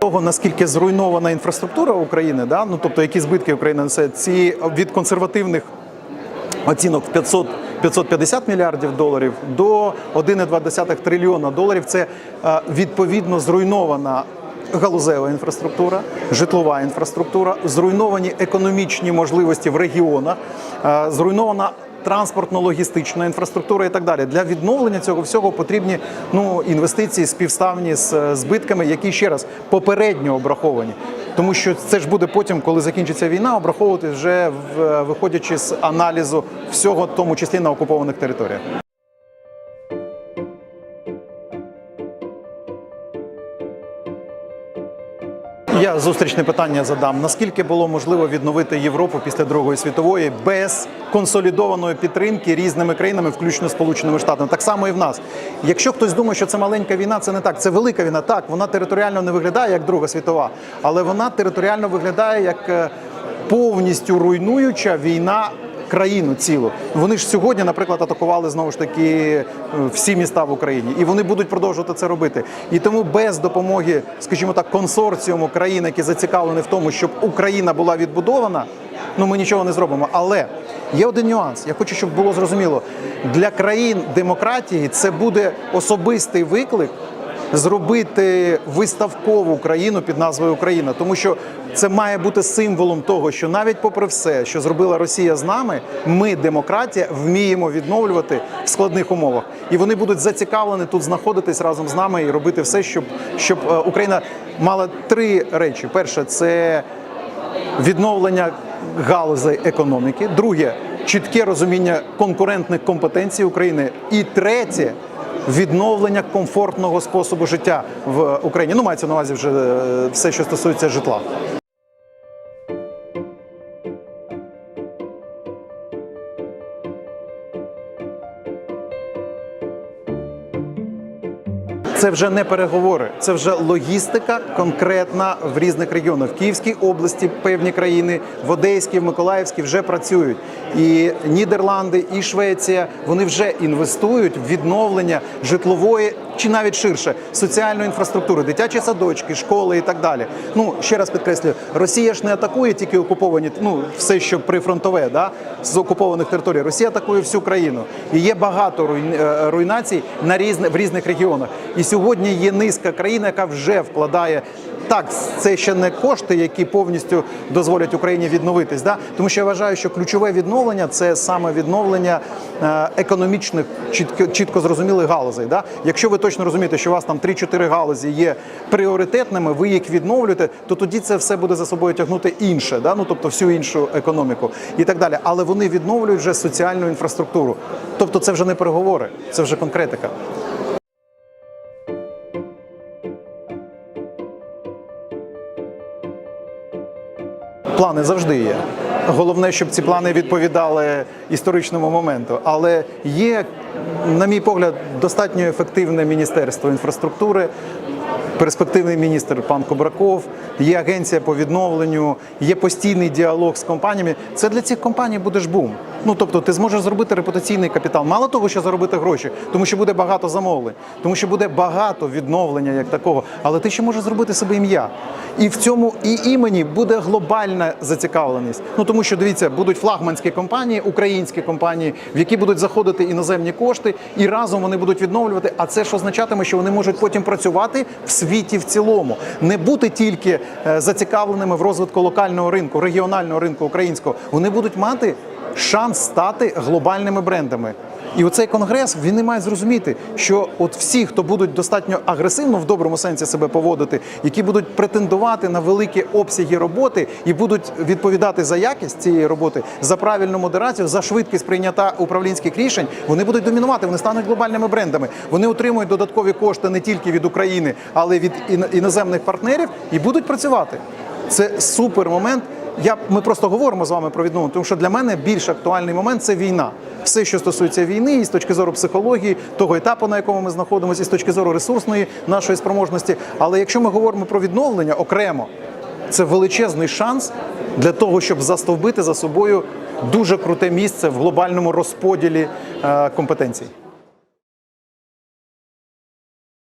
Того наскільки зруйнована інфраструктура України, да? ну тобто які збитки Україна несе, ці від консервативних оцінок в 500 550 мільярдів доларів до 1,2 трильйона доларів. Це е, відповідно зруйнована галузева інфраструктура, житлова інфраструктура, зруйновані економічні можливості в регіонах, е, зруйнована. Транспортно-логістична інфраструктура і так далі для відновлення цього всього потрібні ну інвестиції співставні з е, збитками, які ще раз попередньо обраховані. Тому що це ж буде потім, коли закінчиться війна, обраховувати вже в- виходячи з аналізу всього, в тому числі на окупованих територіях. Я зустрічне питання задам: наскільки було можливо відновити Європу після Другої світової без консолідованої підтримки різними країнами, включно Сполученими Штатами? Так само і в нас. Якщо хтось думає, що це маленька війна, це не так. Це велика війна. Так, вона територіально не виглядає як Друга світова, але вона територіально виглядає як е, повністю руйнуюча війна країну цілу. Вони ж сьогодні, наприклад, атакували знову ж таки е, всі міста в Україні, і вони будуть продовжувати це робити. І тому без допомоги, скажімо так, консорціуму країн, які зацікавлені в тому, щоб Україна була відбудована. Ну, ми нічого не зробимо. Але є один нюанс. Я хочу, щоб було зрозуміло для країн демократії це буде особистий виклик зробити виставкову країну під назвою Україна, тому що це має бути символом того, що навіть попри все, що зробила Росія з нами, ми, демократія, вміємо відновлювати в складних умовах, і вони будуть зацікавлені тут знаходитись разом з нами і робити все, щоб, щоб е, Україна мала три речі: перше це відновлення галузей економіки, друге чітке розуміння конкурентних компетенцій України, і третє. Відновлення комфортного способу життя в Україні. Ну, мається на увазі вже е, все, що стосується житла. Це вже не переговори, це вже логістика конкретна в різних регіонах. В Київській області певні країни, в Одеській, в Миколаївській вже працюють. І Нідерланди, і Швеція вони вже інвестують в відновлення житлової чи навіть ширше соціальної інфраструктури, дитячі садочки, школи і так далі. Ну ще раз підкреслюю, Росія ж не атакує тільки окуповані, ну все, що прифронтове, да з окупованих територій. Росія атакує всю країну. І є багато е, руйнацій на різне в різних регіонах. І сьогодні є низка країн, яка вже вкладає. Так, це ще не кошти, які повністю дозволять Україні відновитись. Да? Тому що я вважаю, що ключове відновлення це саме відновлення е, економічних чітко, чітко зрозумілих галузей. Да? Якщо ви точно розумієте, що у вас там 3-4 галузі є пріоритетними, ви їх відновлюєте, то тоді це все буде за собою тягнути інше, да? ну тобто всю іншу економіку і так далі. Але вони відновлюють вже соціальну інфраструктуру. Тобто це вже не переговори, це вже конкретика. Плани завжди є. Головне, щоб ці плани відповідали історичному моменту. Але є, на мій погляд, достатньо ефективне міністерство інфраструктури, перспективний міністр пан Кобраков, є агенція по відновленню, є постійний діалог з компаніями. Це для цих компаній буде ж бум. Ну тобто, ти зможеш зробити репутаційний капітал. Мало того, що заробити гроші, тому що буде багато замовлень, тому що буде багато відновлення як такого. Але ти ще можеш зробити себе ім'я. І в цьому і імені буде глобальна зацікавленість. Ну тому що дивіться, будуть флагманські компанії, українські компанії, в які будуть заходити іноземні кошти, і разом вони будуть відновлювати. А це ж означатиме, що вони можуть потім працювати в світі в цілому, не бути тільки е, зацікавленими в розвитку локального ринку, регіонального ринку українського. Вони будуть мати шанс стати глобальними брендами. І оцей конгрес він не має зрозуміти, що от всі, хто будуть достатньо агресивно в доброму сенсі себе поводити, які будуть претендувати на великі обсяги роботи і будуть відповідати за якість цієї роботи, за правильну модерацію, за швидкість прийняття управлінських рішень, вони будуть домінувати, вони стануть глобальними брендами. Вони отримують додаткові кошти не тільки від України, але й від іноземних партнерів і будуть працювати. Це супер момент. Я ми просто говоримо з вами про відновлення, тому що для мене більш актуальний момент це війна. Все, що стосується війни, і з точки зору психології, того етапу, на якому ми знаходимося, і з точки зору ресурсної нашої спроможності. Але якщо ми говоримо про відновлення окремо, це величезний шанс для того, щоб застовбити за собою дуже круте місце в глобальному розподілі е, компетенцій.